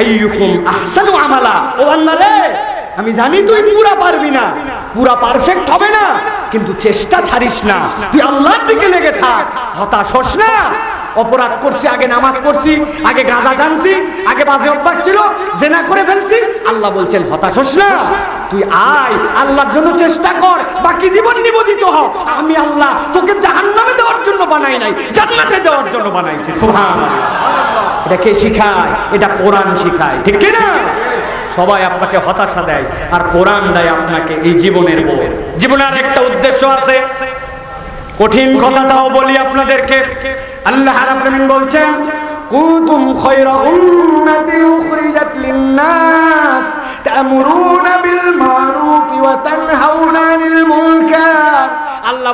আইয়ুকুম আহসানু আমালা। ও আল্লাহ রে, আমি জানি তুই পুরা পারবি না। পুরা পারফেক্ট হবে না, কিন্তু চেষ্টা ছাড়িস না। তুই আল্লাহর দিকে লেগে থাক, হতাশ হোস না। অপরাধ করছি, আগে নামাজ পড়ছি, আগে গাঁজা টানছি, আগে বাজে অভ্যাস ছিল, জেনা করে ফেলছি। আল্লাহ বলছেন, হতাশ হোস না। তুই আয়, আল্লাহর জন্য চেষ্টা কর, বাকি জীবন নিবেদিত হ। আমি আল্লাহ তোকে জাহান্নামে দেওয়ার জন্য বানাই নাই, জান্নাতে দেওয়ার জন্য বানাইছি, সুবহানাল্লাহ। এটা কে শিখায়? এটা কোরআন শিখায়, ঠিক কি না সবাই আপনাকে হতাশা দেয়, আর কোরআন দেয় আপনাকে এই জীবনের বই জীবনের একটা উদ্দেশ্য আছে। কঠিন কথাটাও বলি আপনাদেরকে। আল্লাহ রাব্বুল বলছেন কুতুম খায়রা উম্মাতিন উখরিজাত লিন-নাস তা'মুরুনা বিল মারুফ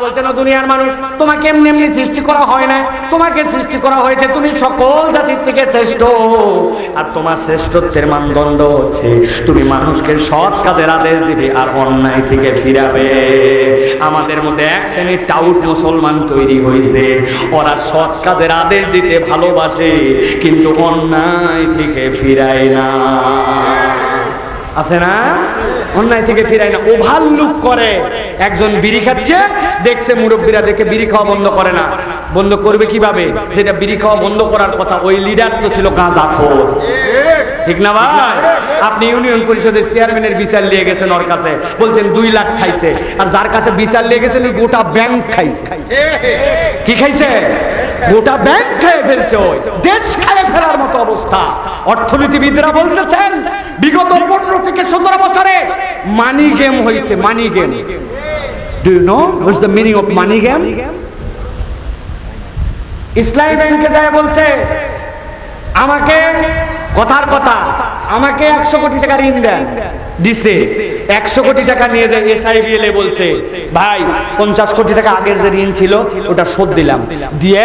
আল্লাহ "ও দুনিয়ার মানুষ, তোমাকে এমনি এমনি সৃষ্টি করা হয় না তোমাকে সৃষ্টি করা হয়েছে, তুমি সকল জাতির থেকে শ্রেষ্ঠ। আর তোমার শ্রেষ্ঠত্বের মানদণ্ড হচ্ছে, তুমি মানুষকে সৎ কাজের আদেশ দিবে আর অন্যায় থেকে ফিরাবে। আমাদের মধ্যে এক শ্রেণির টাউট মুসলমান তৈরি হয়েছে। ওরা সৎ কাজের আদেশ দিতে ভালোবাসে, কিন্তু অন্যায় থেকে ফিরায় না। আছে না? অন্যায় থেকে ফিরায় না। ওভার লুক করে। একজন বিড়ি খাচ্ছে, দেখছে মুরব্বীরা দেখে বিড়ি খাওয়া বন্ধ করে না। বন্ধ করবে কীভাবে? যেটা বিড়ি খাওয়া বন্ধ করার কথা, ওই লিডার তো ছিল গাঁজা খোর। ঠিক না ভাই? আপনি ইউনিয়ন পরিষদের চেয়ারম্যানের বিচার নিয়ে গেছেন ওর কাছে। বলছেন দুই লাখ খাইছে। আর যার কাছে বিচার নিয়ে গেছেন, ওই গোটা ব্যাংক খাইছে। কি খাইছে? গোটা ব্যাংক খেয়ে ফেলছে ওই। দেশ খেয়ে ফেলার মতো অবস্থা। অর্থনীতিবিদরা বলতেছেন, বিগত পনেরো থেকে সতেরো বছরে মানি গেম হয়েছে money game do you know what's the meaning of money game? ইসলামী ব্যাংকে যায় বলছে, আমাকে কথার কথা, আমাকে একশো কোটি টাকা ঋণ দেন দিছে একশো কোটি টাকা নিয়ে যায় এসআইবিএল এ বলছে, ভাই, পঞ্চাশ কোটি টাকা আগের যে ঋণ ছিল, ওটা শোধ দিলাম। দিয়ে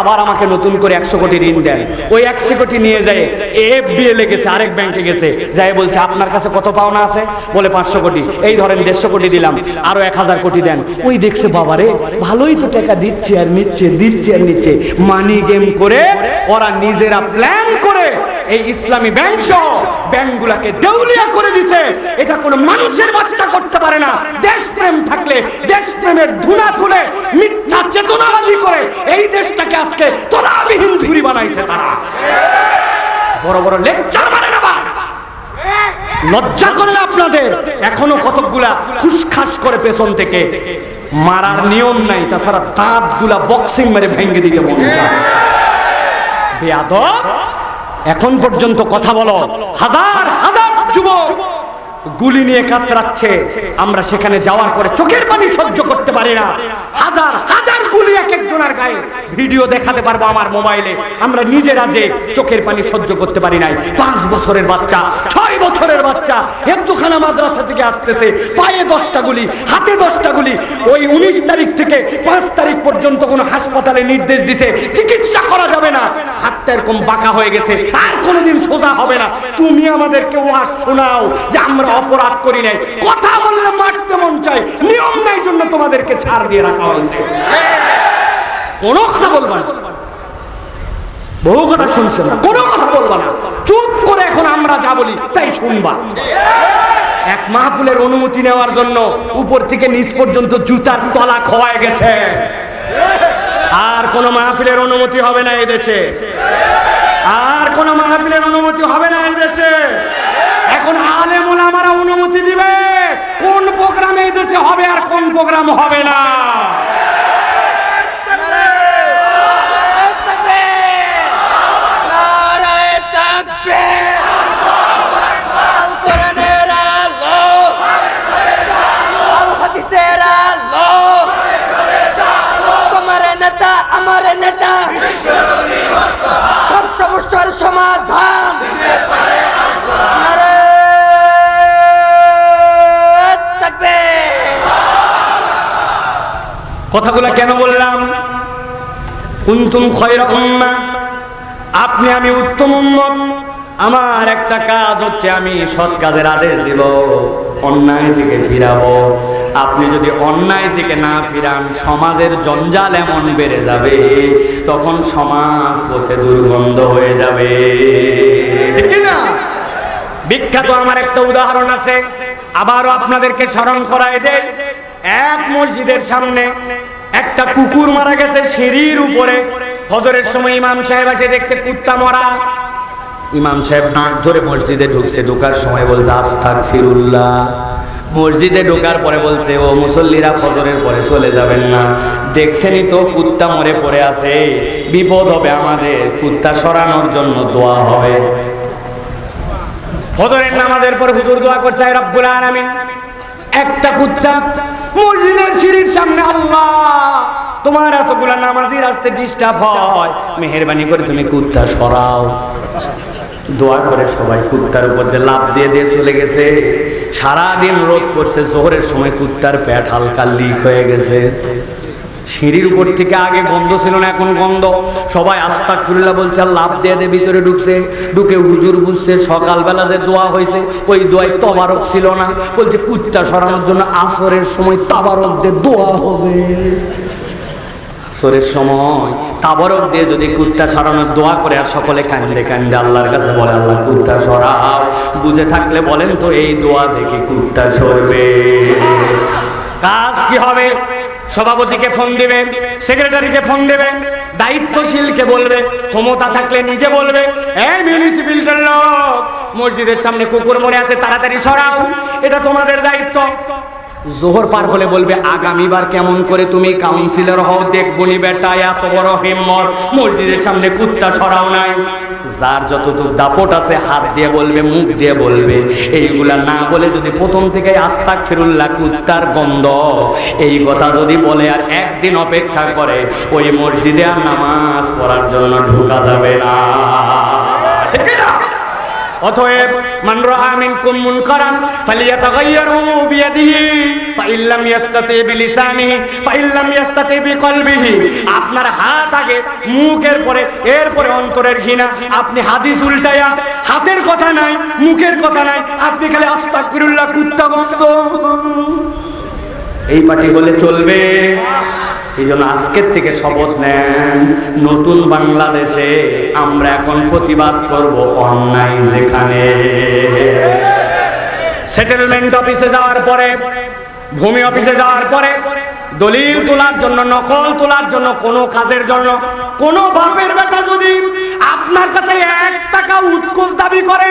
আবার আমাকে নতুন করে একশো কোটি ঋণ দেন। ওই একশো কোটি নিয়ে যায় এফ এফবিএল এ গেছে, আরেক ব্যাংকে গেছে। যাই বলছে, আপনার কাছে কত পাওনা আছে? বলে, পাঁচশো কোটি। এই ধরেন দেড়শো কোটি দিলাম, আরও এক হাজার কোটি দেন। ওই দেখছে, বাবারে, ভালোই তো টাকা দিচ্ছে আর নিচ্ছে, দিচ্ছে আর নিচ্ছে। মানি গেম করে ওরা নিজেরা প্ল্যান করে এই ইসলামী ব্যাংক সহ ব্যাংকগুলোকে দেউলিয়া করে দিছে। এটা কোনো মানুষের বাচ্চা করতে পারে না। দেশপ্রেম থাকলে দেশপ্রেমের ধুনা তুলে মিথ্যা চেতনাবাজি করে এই দেশটাকে আজকে তলাবিহীন ঝুরি বানাইছে তারা। বড় বড় লেকচার মারে না। লজ্জা করে আপনাদের? এখনও কতকগুলা খুসখাস করে পেছন থেকে। মারার নিয়ম নাই, তাছাড়া দাঁতগুলা বক্সিং মেরে ভেঙে দিতে মন চায়। বেয়াদব! এখন পর্যন্ত কথা বলো। হাজার হাজার যুবক গুলি নিয়ে কাতরাচ্ছে। আমরা সেখানে যাওয়ার পরে চোখের পানি সহ্য করতে পারি না। হাজার হাজার গুলি এক একজনের গায়ে। ভিডিও দেখাতে পারব আমার মোবাইলে। আমরা নিজেরা যে চোখের পানি সহ্য করতে পারি নাই। পাঁচ বছরের বাচ্চা, ছয় বছরের বাচ্চা হেফজুখানা মাদ্রাসা থেকে আসতেছে। পায়ে দশটা গুলি, হাতে দশটা গুলি। ওই উনিশ তারিখ থেকে পাঁচ তারিখ পর্যন্ত কোনো হাসপাতালে নির্দেশ দিছে, চিকিৎসা করা যাবে না। হাতটা এরকম বাঁকা হয়ে গেছে। আর কোনোদিন সোজা হবে না। তুমি আমাদেরকে ওয়াজ শোনাও যে আমরা অপরাধ করি নাই। কথা বললে মারতে মন চাই নিয়ম নাই জন্য তোমাদেরকে ছাড় দিয়ে রাখা হয়েছে। কোনো কথা বলবা না। বহু কথা শুনছে না। কোনো কথা বলবা না। চুপ করে এখন আমরা যা বলি তাই শুনবা। এক মাহফিলের অনুমতি নেওয়ার জন্য উপর থেকে নিচ পর্যন্ত জুতার তলা খোয়ায় গেছে। আর কোন মাহফিলের অনুমতি হবে না এই দেশে। আর কোন মাহফিলের অনুমতি হবে না এই দেশে এখন আলেম ওলামারা অনুমতি দিবে কোন প্রোগ্রাম হবে আর কোন প্রোগ্রাম হবে না? কথাগুলো কেন বললাম? কুন্তুম খয়রা উম্মাহ আপনি আমি উত্তম আমার একটা কাজ হচ্ছে আমি সৎ কাজের আদেশ দিব। অন্যায় থেকে ফিরাবো। আপনি যদি অন্যায় থেকে না ফিরান, সমাজের জঞ্জাল এমন বেড়ে যাবে, তখন সমাজ বসে দুর্গন্ধ হয়ে যাবে। ঠিক না? বিখ্যাত আমার একটা উদাহরণ আছে। আবারও আপনাদেরকে স্মরণ করায় দেয় এক মসজিদের সামনে একটা কুকুর মারা গেছে সিঁড়ির উপরে। ফজরের সময় ইমাম সাহেব এসে দেখছে কুত্তা মরা। ইমাম সাহেব নাক ধরে মসজিদে ঢুকছে, ঢোকার সময় বলছে আস্তাক ফিরুল্লাহ মসজিদে ঢোকার পরে বলছে, ও মুসল্লিরা ফজরের পরে চলে যাবেন না। দেখছেনই তো কুত্তা মরে পড়ে আছে। বিপদ হবে আমাদের। কুত্তা সরানোর জন্য দোয়া হবে। ফজরের নামাজের পর হুজুর দোয়া করছে "হে রব্বুল আলামিন, একটা কুত্তা মসজিদের সিঁড়ির সামনে আল্লাহ তোমার এতগুলা নামাজি রাস্তে ডিস্টার্ব হয়। মেহেরবানি করে তুমি কুত্তা সরাও। দোয়া করে সবাই কুত্তার উপর দিয়ে লাভ দিয়ে দিয়ে চলে গেছে। সারাদিন রোদ করছে জোহরের সময় কুত্তার পেট হালকা লিক হয়ে গেছে। সিঁড়ির উপর থেকে আগে গন্ধ ছিল না, এখন গন্ধ। সবাই আস্তাক ফিরুল্লাহ বলছে আর লাভ দিয়ে দিয়ে ভিতরে ঢুকছে। ঢুকে হুজুর বুঝছে, সকালবেলা যে দোয়া হয়েছে, ওই দোয়ায় তবারক ছিল না। বলছে, কুত্তা সরানোর জন্য আসরের সময় তাবারক দিয়ে দোয়া হবে। আসরের সময়। তাবরক দিয়ে যদি কুত্তা সরানোর দোয়া করে আর সকলে কান্দে কান্দে আল্লাহর কাছে বলে, আল্লাহ, কুত্তা সরাও বুঝে থাকলে বলেন তো, এই দোয়া দেখি কুত্তা সরবে কাজ কি হবে? সভাপতিকে ফোন দিবে, সেক্রেটারিকে ফোন দেবে, দায়িত্বশীলকে বলবে, ক্ষমতা থাকলে নিজে বলবে এই মিউনিসিপ্যালিটির লোক, মসজিদের সামনে কুকুর মরে আছে, তাড়াতাড়ি সরাও, এটা তোমাদের দায়িত্ব। জোহর পার হলে বলবে, আগামীবার কেমন করে তুমি কাউন্সিলর হও, দেখবনি বেটা, এত বড় হিম্মত, মসজিদের সামনে কুত্তা সরাও নাই। যার যতটুক দাপট আছে, হাত দিয়ে বলবে, মুখ দিয়ে বলবে। এইগুলা না বলে যদি প্রথম থেকে আস্তাক ফিরুল্লাহ কুত্তার গন্ধ, এই কথা যদি বলে আর একদিন অপেক্ষা করে, ওই মসজিদে আর নামাজ পড়ার জন্য ঢোকা যাবে না? অতএব, মান রাআ মিনকুম মুনকারান ফালিয়াতাগায়্যারু বিয়াদিহি লাম লাম বিকলবিহি। আপনার হাত আগে, মুখের পরে, এরপরে অন্তরের ঘৃণা। আপনি হাদিস উল্টায়া হাতের কথা নাই, মুখের কথা নাই, আপনি খালি আস্তাগফিরুল্লাহ কুত্তা গন্ধ এই পার্টি হলে চলবে। এই জন্য আজকের থেকে শপথ নেন। নতুন বাংলাদেশে আমরা এখন প্রতিবাদ করব অন্যায় যেখানে। সেটেলমেন্ট অফিসে যাওয়ার পরে, ভূমি অফিসে যাওয়ার পরে, দলিল তোলার জন্য, নকল তোলার জন্য কোনো কাজের জন্য কোনো বাপের বেটা যদি আপনার কাছে এক টাকা উৎকোচ দাবি করে,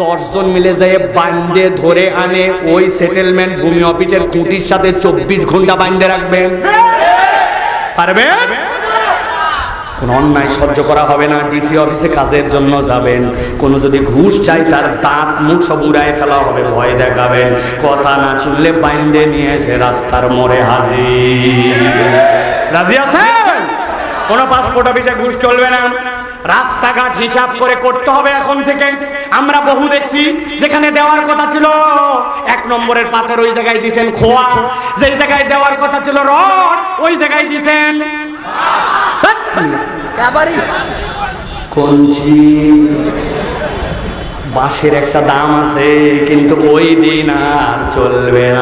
দশজন মিলে যেয়ে বান্ডে ধরে আনে, ওই সেটেলমেন্ট ভূমি অফিসের খুঁটির সাথে চব্বিশ ঘণ্টা বান্ডে রাখবেন। পারবেন কোন অন্যায় সহ্য করা হবে না ডিসি অফিসে কাজের জন্য যাবেন। কোনো যদি ঘুষ চাই তার দাঁত মুখ সব উড়ায় ফেলা হবে ভয় দেখাবেন কথা না শুনলে বাইন্ডে নিয়ে এসে রাস্তার মোড়ে হাজির। রাজি আছেন? কোনো পাসপোর্ট অফিসে ঘুষ চলবে না। রাস্তাঘাট হিসাব করে করতে হবে এখন থেকে। আমরা বহু দেখছি যেখানে দেওয়ার কথা ছিল এক নম্বরের পাথর ওই জায়গায় দিছেন খোয়া। যেই জায়গায় দেওয়ার কথা ছিল রড ওই জায়গায় দিছেন কাবারি কঞ্চি। বাঁশের একটা দাম আছে কিন্তু ওই দিন আর চলবে না।